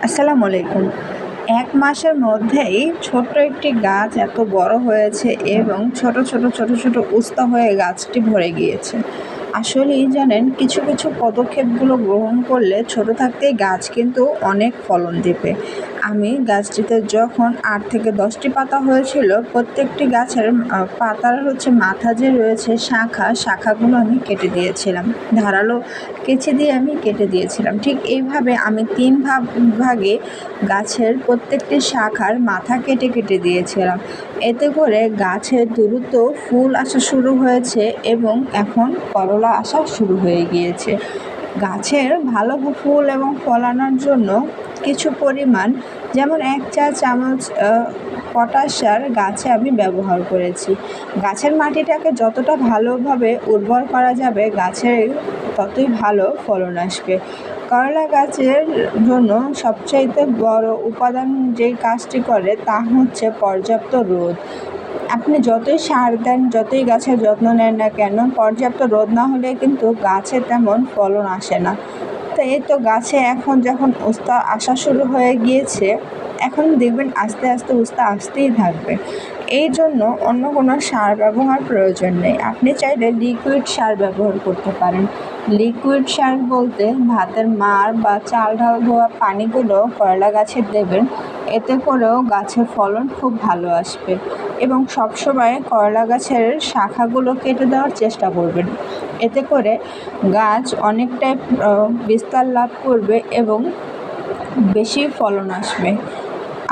আসসালামু আলাইকুম। এক মাসের মধ্যেই ছোট্ট একটি গাছ এত বড় হয়েছে এবং ছোট ছোট ছোট ছোট উস্তা হয়ে গাছটি ভরে গিয়েছে। আসলেই জানেন, কিছু কিছু পদক্ষেপগুলো গ্রহণ করলে ছোট থাকতেই গাছ কিন্তু অনেক ফলন দেবে। আমি গাছটিতে যখন আট থেকে দশটি পাতা হয়েছিল, প্রত্যেকটি গাছের পাতার হচ্ছে মাথা যে রয়েছে, শাখা, শাখাগুলো আমি কেটে দিয়েছিলাম। ধারালো কেচি দিয়ে আমি কেটে দিয়েছিলাম। ঠিক এইভাবে আমি তিন ভাগ, ভাগে গাছের প্রত্যেকটি শাখার মাথা কেটে কেটে দিয়েছিলাম। এতে করে গাছে দ্রুত ফুল আসা শুরু হয়েছে এবং এখন করলা আসা শুরু হয়ে গিয়েছে। গাছের ভালো ফুল এবং ফলানোর জন্য কিছু পরিমাণ, যেমন এক চা চামচ পটাশ সার গাছে আমি ব্যবহার করেছি। গাছের মাটিটাকে যতটা ভালোভাবে উর্বর করা যাবে, গাছের ততই ভালো ফলন আসবে। করলা গাছের জন্য সবচাইতে বড় উপাদান যেই কাজটি করে তা হচ্ছে পর্যাপ্ত রোদ। আপনি যতই সার দেন, যতই গাছের যত্ন নেন না কেন, পর্যাপ্ত রোদ না হলে কিন্তু গাছে তেমন ফলন আসে না। তো এই তো গাছে এখন যখন উস্তা আসা শুরু হয়ে গিয়েছে, এখন দেখবেন আস্তে আস্তে উস্তা আসতেই থাকবে। এই জন্য অন্য কোনো সার ব্যবহার প্রয়োজন নেই। আপনি চাইলে লিকুইড সার ব্যবহার করতে পারেন। লিকুইড সার বলতে ভাতের মার বা চাল ঢাল ধোয়া পানিগুলো করলা গাছে দেবেন এতে করেও গাছের ফলন খুব ভালো আসবে এবং সবসময় করলা গাছের শাখাগুলো কেটে দেওয়ার চেষ্টা করবেন। এতে করে গাছ অনেকটাই বিস্তার লাভ করবে এবং বেশি ফলন আসবে।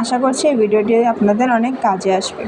আশা করছি এই ভিডিওটি আপনাদের অনেক কাজে আসবে।